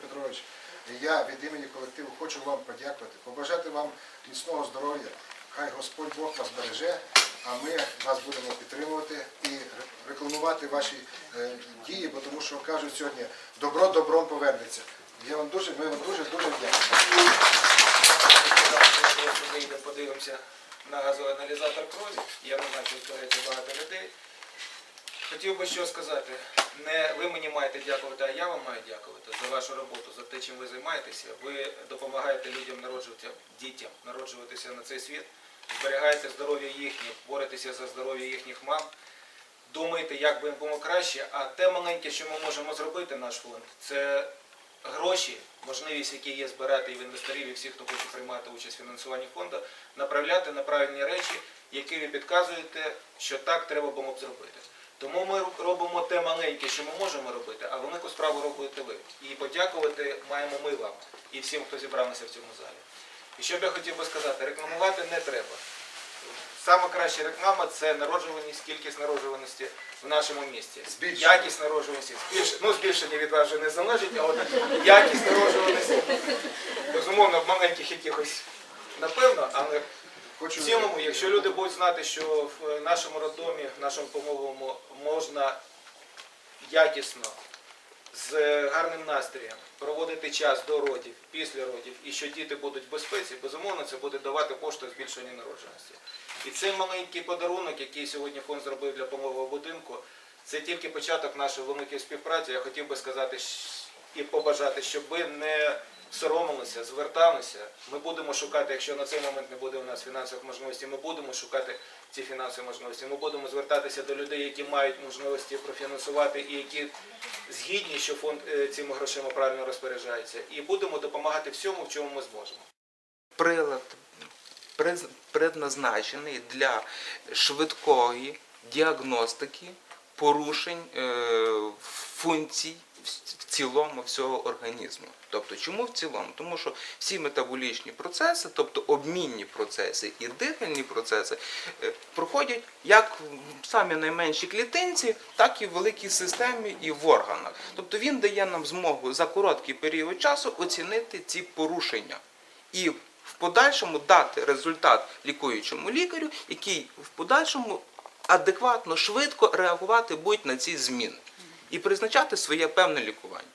Петрович, я від імені колективу хочу вам подякувати, побажати вам міцного здоров'я. Хай Господь Бог вас береже, а ми вас будемо підтримувати і рекламувати ваші е, дії, бо тому що кажуть сьогодні, добро добром повернеться. Я вам дуже, ми вам дуже дуже вийдемо, подивимося на газоаналізатор крові. Я не знаю, чи збереться багато людей. Хотів би що сказати. Не ви мені маєте дякувати, а я вам маю дякувати за вашу роботу, за те, чим ви займаєтеся. Ви допомагаєте людям народжуватися, дітям народжуватися на цей світ, зберігаєте здоров'я їхнє, боретеся за здоров'я їхніх мам. Думаєте, як би їм було краще, а те маленьке, що ми можемо зробити, наш фонд, це гроші, можливість, які є збирати і в інвесторів, і всіх, хто хоче приймати участь в фінансуванні фонду, направляти на правильні речі, які ви підказуєте, що так треба було б зробити. Тому ми робимо те маленьке, що ми можемо робити, а велику справу робите ви. І подякувати маємо ми вам і всім, хто зібрався в цьому залі. І що б я хотів би сказати, рекламувати не треба. Саме краща реклама це народжуваність, кількість народжуваності в нашому місті. Збільшення. Якість народжуваності. Збільш... Ну, збільшення від вас вже не залежить, а от якість народжуваності. Безумовно, в маленьких якихось, напевно, але в цілому, якщо люди будуть знати, що в нашому роддомі, в нашому помовому можна якісно, з гарним настроєм проводити час до родів, після родів, і що діти будуть в безпеці, безумовно, це буде давати поштовх збільшення народженості. І цей маленький подарунок, який сьогодні фонд зробив для помового будинку, це тільки початок нашої великої співпраці. Я хотів би сказати щ- і побажати, щоб ви не соромилися, зверталися. Ми будемо шукати, якщо на цей момент не буде у нас фінансових можливостей, ми будемо шукати ці фінансові можливості. Ми будемо звертатися до людей, які мають можливості профінансувати і які згідні, що фонд е, цими грошима правильно розпоряджається. І будемо допомагати всьому, в чому ми зможемо. прилад предназначений для швидкої діагностики порушень е, функцій в цілому всього організму. Тобто, чому в цілому? Тому що всі метаболічні процеси, тобто обмінні процеси і дихальні процеси, е, проходять як в самі найменші клітинці, так і в великій системі і в органах. Тобто він дає нам змогу за короткий період часу оцінити ці порушення і в подальшому дати результат лікуючому лікарю, який в подальшому адекватно, швидко реагувати буде на ці зміни і призначати своє певне лікування.